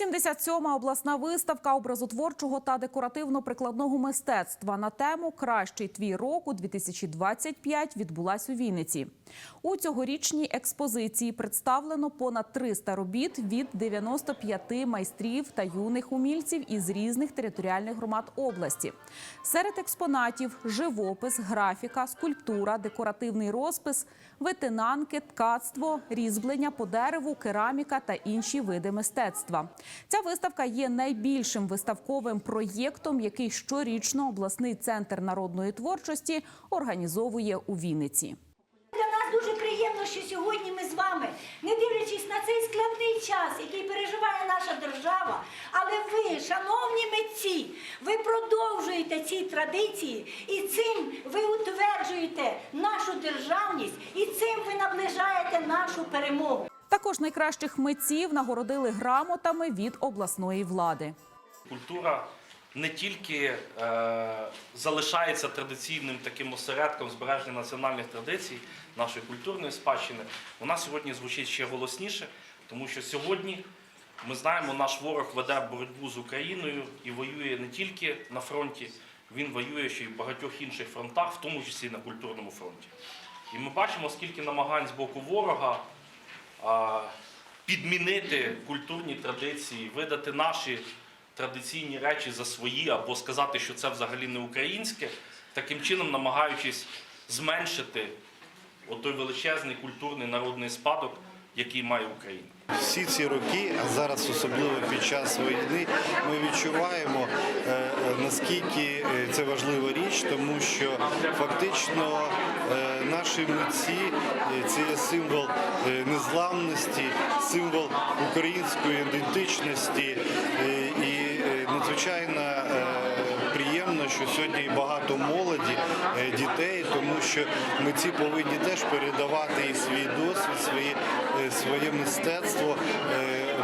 77-ма обласна виставка образотворчого та декоративно-прикладного мистецтва на тему Кращий твій року 2025 відбулась у Вінниці. У цьогорічній експозиції представлено понад 300 робіт від 95 майстрів та юних умільців із різних територіальних громад області. Серед експонатів живопис, графіка, скульптура, декоративний розпис, витинанки, ткацтво, різьблення по дереву, кераміка та інші види мистецтва. Ця виставка є найбільшим виставковим проєктом, який щорічно обласний центр народної творчості організовує у Вінниці. Для нас дуже приємно, що сьогодні ми з вами, не дивлячись на цей складний час, який переживає наша держава, але ви, шановні митці, ви продовжуєте ці традиції, і цим ви утверджуєте нашу державність, і цим ви наближаєте нашу перемогу. Також найкращих митців нагородили грамотами від обласної влади. Культура не тільки е, залишається традиційним таким осередком збереження національних традицій, нашої культурної спадщини, вона сьогодні звучить ще голосніше, тому що сьогодні ми знаємо, наш ворог веде боротьбу з Україною і воює не тільки на фронті, він воює ще й в багатьох інших фронтах, в тому числі на культурному фронті. І ми бачимо, скільки намагань з боку ворога підмінити культурні традиції, видати наші традиційні речі за свої, або сказати, що це взагалі не українське, таким чином намагаючись зменшити отой величезний культурний народний спадок, який має Україна. Всі ці роки, а зараз особливо під час війни, ми відчуваємо е, е, наскільки е, це важлива річ, тому що фактично наші митці це є символ незламності, символ української ідентичності і надзвичайно приємно, що сьогодні багато молоді, дітей, тому що митці повинні теж передавати і свій досвід, свої, своє мистецтво, е,